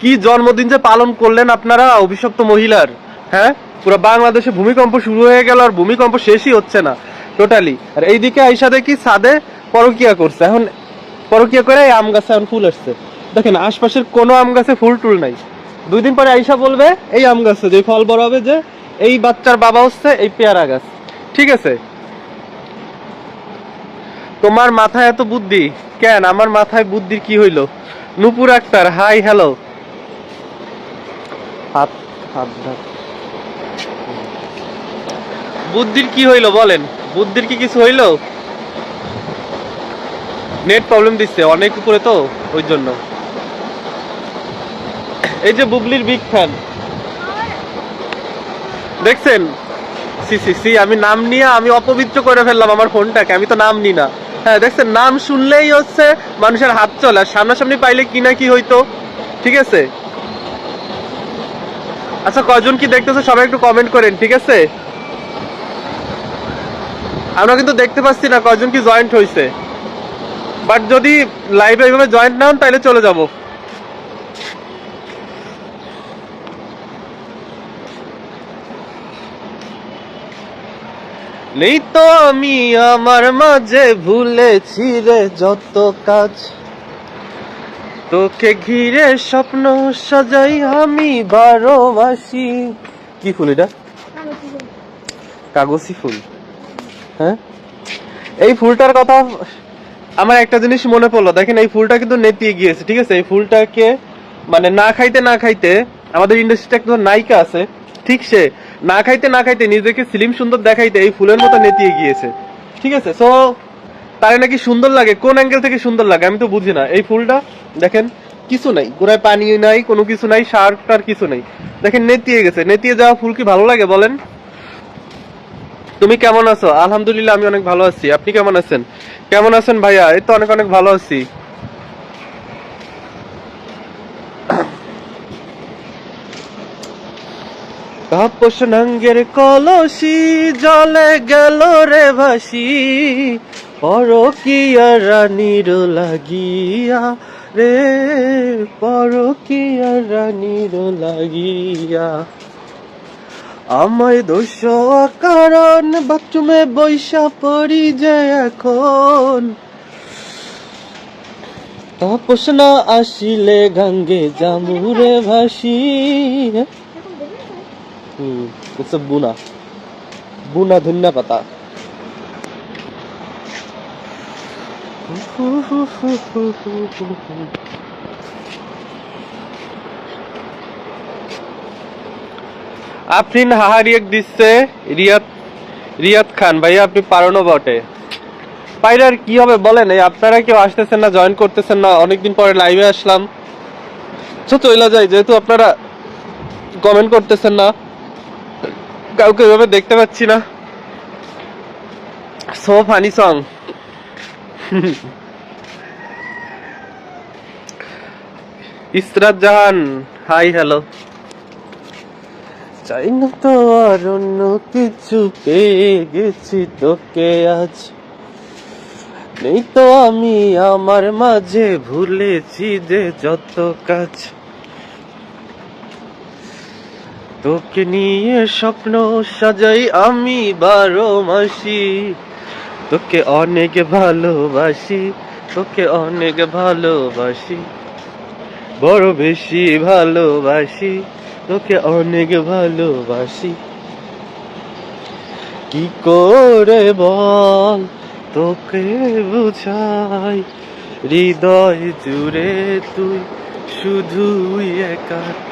কি জন্মদিন যে পালন করলেন আপনারা, অভিশপ্ত মহিলার? হ্যাঁ? পুরো বাংলাদেশে ভূমিকম্প শুরু হয়ে গেল আর ভূমিকম্প শেষই হচ্ছে না টোটালি আর এইদিকে আইসা দেখি সাদে পরকিয়া করছে। এখন পরকিয়া করে আম গাছে এখন ফুল আসছে। দেখেন, আশপাশের কোনো আম গাছে ফুল টুল নাই। দুই দিন পরে আইসা বলবে, এই আম গাছে যে ফল বড় হবে যে, এই বাচ্চার বাবা হচ্ছে এই পেয়ারা গাছ। ঠিক আছে? তোমার মাথায় এত বুদ্ধি? কেন? আমার মাথায় বুদ্ধির কি হইল? নুপুর আক্তার হাই হ্যালো হাত হাত বুদ্ধির কি হইল বলেন? বুদ্ধির কি কিছু হইল? নেট প্রবলেম দিচ্ছে অনেক উপরে তো, ওই জন্য। এই যে বুবলির বিগ ফ্যান দেখছেন? সি সি সি, আমি নাম নিয়ে আমি অপবিত্র করে ফেললাম আমার ফোনটাকে, আমি তো নাম নি না। হ্যাঁ দেখছেন? নাম শুনলেই হচ্ছে মানুষের হাত চলে, আর সামনাসামনি পাইলে কি না কি হইতো? ঠিক আছে? আচ্ছা কয়জন কি দেখতেছে সবাই একটু কমেন্ট করেন, ঠিক আছে? আমরা কিন্তু দেখতে পাচ্ছি না কয়জন কি জয়েন্ট হয়েছে বাট যদি লাইভে এইভাবে জয়েন্ট না হন তাহলে চলে যাব। নেই তো আমি, আমার মাঝে ভুলেছি রে যত কাজ। তোকে ঘিরে স্বপ্ন সাজাই আমি মাসি কি ফুল এটা? কাগজি ফুল। হ্যাঁ? এই ফুলটার কথা আমার একটা জিনিস মনে পড়ল। দেখেন, এই ফুলটা কিন্তু নেতিয়ে গিয়েছে, ঠিক আছে? এই ফুলটাকে মানে না খাইতে না খাইতে আমাদের ইন্ডাস্ট্রিতে একটা নায়িকা আছে, ঠিক সে। না খাইতে না খাইতে নিজেকে স্লিম সুন্দর দেখাইতে এই ফুলের মতো নেতিয়ে গিয়েছে, ঠিক আছে? সো তারে নাকি সুন্দর লাগে? কোন অ্যাঙ্গেল থেকে সুন্দর লাগে? আমি তো বুঝি না। এই ফুলটা, দেখেন, কিছু নাই। গোড়ায় পানি নাই, কোনো কিছু নাই সার টার কিছু নাই। দেখেন, নেতিয়ে গেছে। নেতিয়ে যাওয়া ফুল কি ভালো লাগে বলেন? তুমি কেমন আছো? আলহামদুলিল্লাহ, আমি অনেক ভালো আছি। আপনি কেমন আছেন? কেমন আছেন ভাইয়া? এই তো অনেক অনেক ভালো আছি। তাপস নঙ্গের কলসি জলে গেল রে ভাসি। পরকিয়া রানীর লাগিয়া রে, পরকিয়া রানীর লাগিয়া। আমায় দোষ কারণ বাথরুমে বৈশা পড়ি যে এখন। তাপস না আসিলে গাঙ্গে জামুরে ভাসি হুম বুনা। বুনা ধন্যা পাতা। আফরিন হাহারিয়েক দিচ্ছে রিয়াদ রিয়াদ খান। ভাই আপনি পারনো বটে। পাইরার কি হবে বলেন? এই আপনারা কেউ আসতেছেন না জয়েন করতেছেন না। অনেকদিন পরে লাইভে আসলাম। তো চলে যাই, যেহেতু আপনারা কমেন্ট করতেছেন না, কাউকে এভাবে দেখতে পাচ্ছি না। So funny song Israt Jahan hi hello চাই না তো আর অন্য কিছু পেয়ে গেছি তোকে আজ। নেই তো আমি আমার মাঝে, ভুলেছি যে যত কাজ। তোকে নিয়ে স্বপ্ন সাজাই আমি বারো মাসি। তোকে অনেক ভালোবাসি, তোকে অনেক ভালোবাসি। বড় বেশি ভালোবাসি, তোকে অনেক ভালোবাসি। কি করে বল, তোকে বুঝাই, হৃদয় জুড়ে তুই শুধুই একা।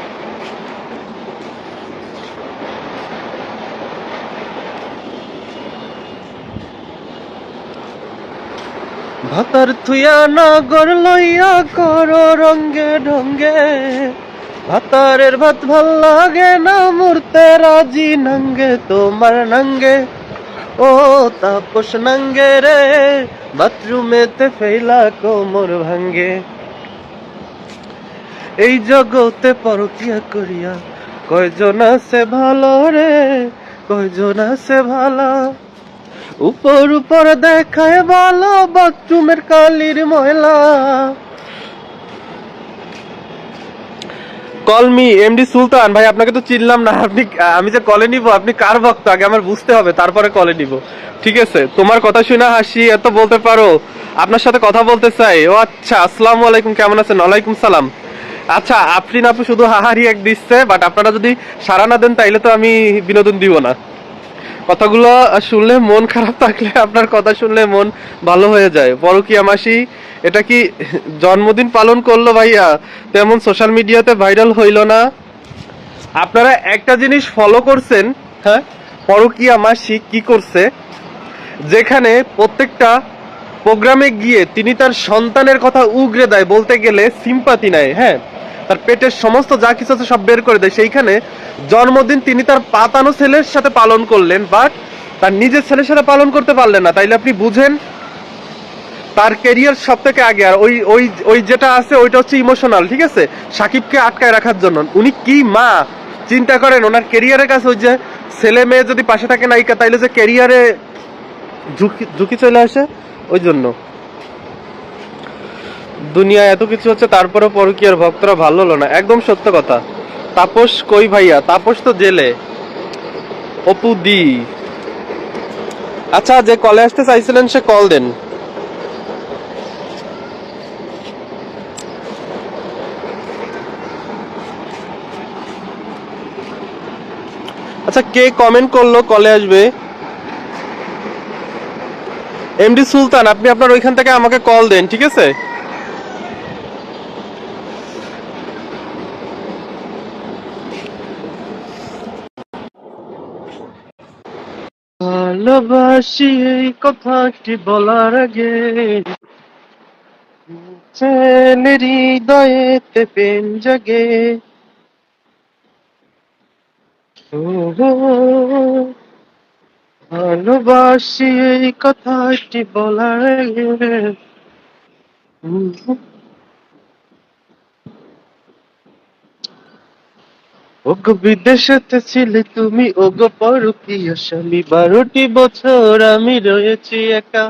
ভাতার থুয়া নগর লইয়া কর রঙ্গে ঢঙ্গে। ভাতারের ভাত ভালো লাগে না, মূর্তে রাজি নঙ্গে, তোমার নঙ্গে। ও তাপস নঙ্গে রে বাথরুমেতে ফেলা কোমর ভাঙ্গে। এই জগতে পরকিয়া করিয়া, কয়জন আছে ভালো রে, কয়জন আছে ভালো? উপর উপর দেখায় ভালো বাথরুমের কালির ময়লা। Call me MD Sultan. ভাই, আপনাকে তো চিনলাম না। আপনি, আমি যে কলে নিব, আপনি কার ভক্ত? আগে আমার বুঝতে হবে, তারপরে কলে নিব। ঠিক আছে, তোমার কথা শুনে হাসি, এত বলতে পারো। আপনার সাথে কথা বলতে চাই। ও আচ্ছা আসসালামু আলাইকুম, কেমন আছেন? ওয়ালাইকুম সালাম। আচ্ছা আপনি না শুধু হাহারি এক দিচ্ছে বাট আপনারা যদি সারা না দেন, তাইলে তো আমি বিনোদন দিব না। কথাগুলো শুনলে মন খারাপ থাকলে আপনার কথা শুনলে মন ভালো হয়ে যায়। পরকিয়া মাসি, এটা কি জন্মদিন পালন করল ভাইয়া? তেমন সোশ্যাল মিডিয়াতে ভাইরাল হইল না। আপনারা একটা জিনিস ফলো করছেন হ্যাঁ? পরকিয়া মাসি কি করছে? যেখানে প্রত্যেকটা প্রোগ্রামে গিয়ে তিনি তার সন্তানের কথা উগরে দেয়, বলতে গেলে সিম্পাতি নেয় হ্যাঁ? তার পেটের সমস্ত যা কিছু আছে সব বের করে দেয়। সেইখানে জন্মদিন তিনি তার পাতানো ছেলের সাথে পালন করলেন, বাট তার নিজের ছেলের সাথে পালন করতে পারলেন না। তাইলে আপনি বুঝেন তার কেরিয়ার সব থেকে আগে। আর ওই ওই ওই যেটা আছে, ওইটা হচ্ছে ইমোশনাল ঠিক আছে? সাকিবকে আটকায় রাখার জন্য। উনি কি মা? চিন্তা করেন, ওনার কেরিয়ারের কাছে ওই যে ছেলে মেয়ে যদি পাশে থাকে নায়িকা, তাইলে যে কেরিয়ারে ঝুঁকি ঝুঁকি চলে আসে? ওই জন্য। দুনিয়ায় এত কিছু হচ্ছে তারপরে পরকীয়ার ভক্তরা ভালো হলো না। একদম সত্য কথা। তাপস কই ভাইয়া? তাপস তো জেলে। অপু দি। আচ্ছা যে কলে আসতে চাইছিলেন, সে কল দেন। আচ্ছা কে কমেন্ট করল, কলে আসবে? এমডি সুলতান, আপনি আপনার ওইখান থেকে আমাকে কল দেন, ঠিক আছে? ভালোবাসি এই কথাটি বলার আগে ছেলের হৃদয়েতে প্রেম জাগে। ভালোবাসি এই কথাটি বলার আগে ওগো ছিলে তুমি, ওগো পরকীয় স্বামী, বারোটি বছর আমি রয়েছি একা।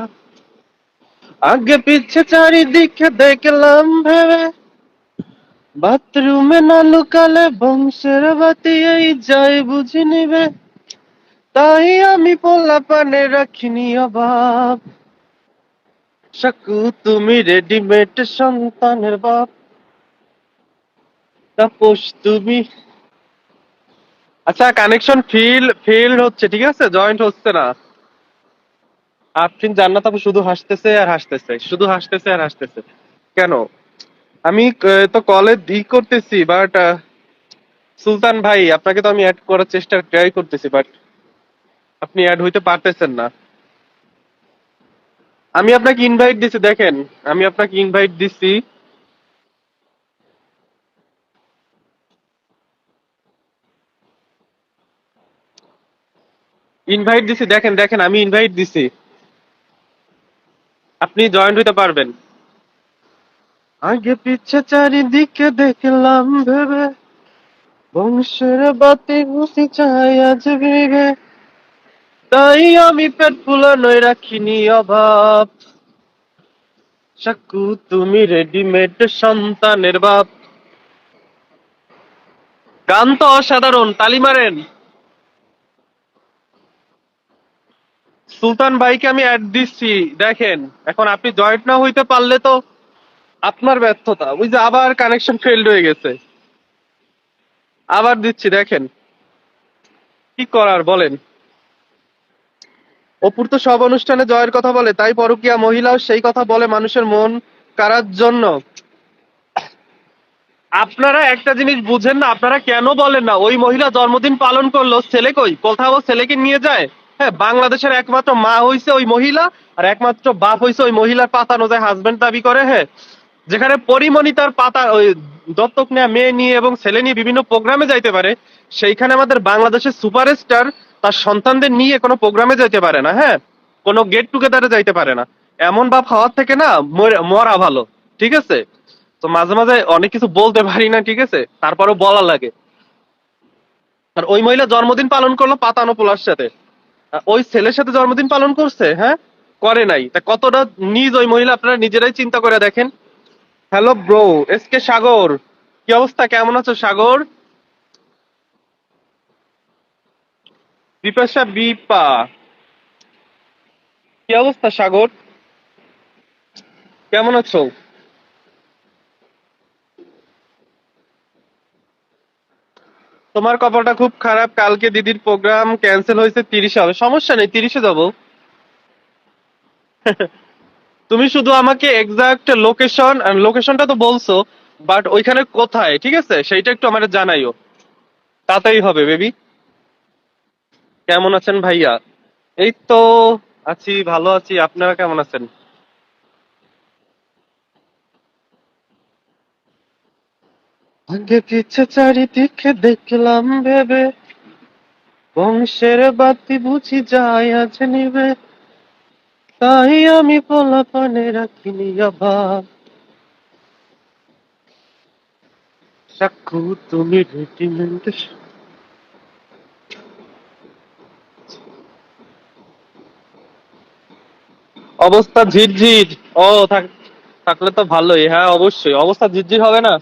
আগে পিছে চারিদিকে দেখলাম ভেবে, বাথরুমে না লুকালে বংশের বাতি, এই যাই বুঝি নিবে। তাই আমি পোলা পানে রাখিনি অভাব। সাকু, তুমি রেডিমেড সন্তানের বাপ। তাপস, তুমি আচ্ছা কানেকশন ফিল ফিল হচ্ছে, ঠিক আছে? জয়েন্ট হচ্ছে না। আফরিন জান্নাত আপু শুধু হাসতেছে আর হাসতেছে। শুধু হাসতেছে আর হাসতেছে। কেন? আমি তো কলে ই করতেছি বাট সুলতান ভাই, আপনাকে তো আমি অ্যাড করার চেষ্টা ট্রাই করতেছি বাট আপনি অ্যাড হইতে পারতেছেন না। আমি আপনাকে ইনভাইট দিছি, দেখেন। আমি আপনাকে ইনভাইট দিছি। ইনভাইট দিছি, দেখেন দেখেন, আমি ইনভাইট দিছি। আপনি জয়েন্ট হইতে পারবেন। আগে পিছে চারিদিকে দেখলাম ভেবে, বংশের বাতি ঘুষি চাই আজ বিঘে তাই আমি পেট ফুলানোই রাখিনি অভাব। সাকু তুমি রেডিমেড সন্তানের বাপ। গান তো অসাধারণ, তালি মারেন। সুলতান ভাইকে আমি অ্যাড দিচ্ছি, দেখেন, এখন আপনি জয়েন্ট না হইতে পারলে তো আপনার ব্যর্থতা। ওই যে আবার কানেকশন ফেল্ড হয়ে গেছে। আবার দিচ্ছি, দেখেন। কি করার, বলেন। অপুর তো সব অনুষ্ঠানে জয়ের কথা বলে, তাই পরকিয়া মহিলাও সেই কথা বলে মানুষের মন কারার জন্য। আপনারা একটা জিনিস বুঝেন না, আপনারা কেন বলেন না? ওই মহিলা জন্মদিন পালন করল, ছেলে কই? কোথাও ছেলেকে নিয়ে যায়? হ্যাঁ বাংলাদেশের একমাত্র মা হইছে ওই মহিলা, আর একমাত্র বাপ হইছে ওই মহিলার পাতানো যায় হাজবেন্ড দাবি করে হ্যাঁ। যেখানে পরিমণি তার পাতা, ওই দত্তক নেওয়া মেয়ে নিয়ে এবং ছেলে নিয়ে বিভিন্ন প্রোগ্রামে যাইতে পারে, সেইখানে আমাদের বাংলাদেশের সুপারস্টার তার সন্তানদের নিয়ে কোনো প্রোগ্রামে যাইতে পারে না হ্যাঁ। কোনো গেট টুগেদারে যাইতে পারে না। এমন বাপ হওয়ার থেকে না, মরা ভালো, ঠিক আছে? তো মাঝে মাঝে অনেক কিছু বলতে পারি না, ঠিক আছে? তারপরেও বলা লাগে। আর ওই মহিলা জন্মদিন পালন করল পাতানো পোলার সাথে। ওই ছেলের সাথে জন্মদিন পালন করছে হ্যাঁ? করে নাই। তা কতটা নিজ ওই মহিলা আপনারা নিজেরাই চিন্তা করে দেখেন? Hello bro, S K Sagar, কি অবস্থা? কেমন আছো সাগর? বিপাশা বিপা, কি অবস্থা সাগর? কেমন আছো? তোমার কপালটা খুব খারাপ, কালকে দিদির প্রোগ্রাম ক্যান্সেল হয়েছে তিরিশে হবে। সমস্যা নেই, তিরিশে যাব। তুমি শুধু আমাকে এক্সাক্ট লোকেশন লোকেশনটা তো বলছো বাট ওইখানে কোথায়, ঠিক আছে? সেইটা একটু আমার জানাইও। তাতেই হবে বেবি কেমন আছেন ভাইয়া? এই তো আছি, ভালো আছি। আপনারা কেমন আছেন? আগে পিছে চারিদিকে দেখলাম ভেবে। বংশের বাতি বুঝি যায় আজ নিবে। তাই আমি পোলা পানে রাখিনি অভাব। সাক্ষু তুমি রেডিমেন্ট অবস্থা ঝিরঝির। ও, থাক থাকলে তো ভালোই। হ্যাঁ অবশ্যই। অবস্থা ঝিরঝির হবে না?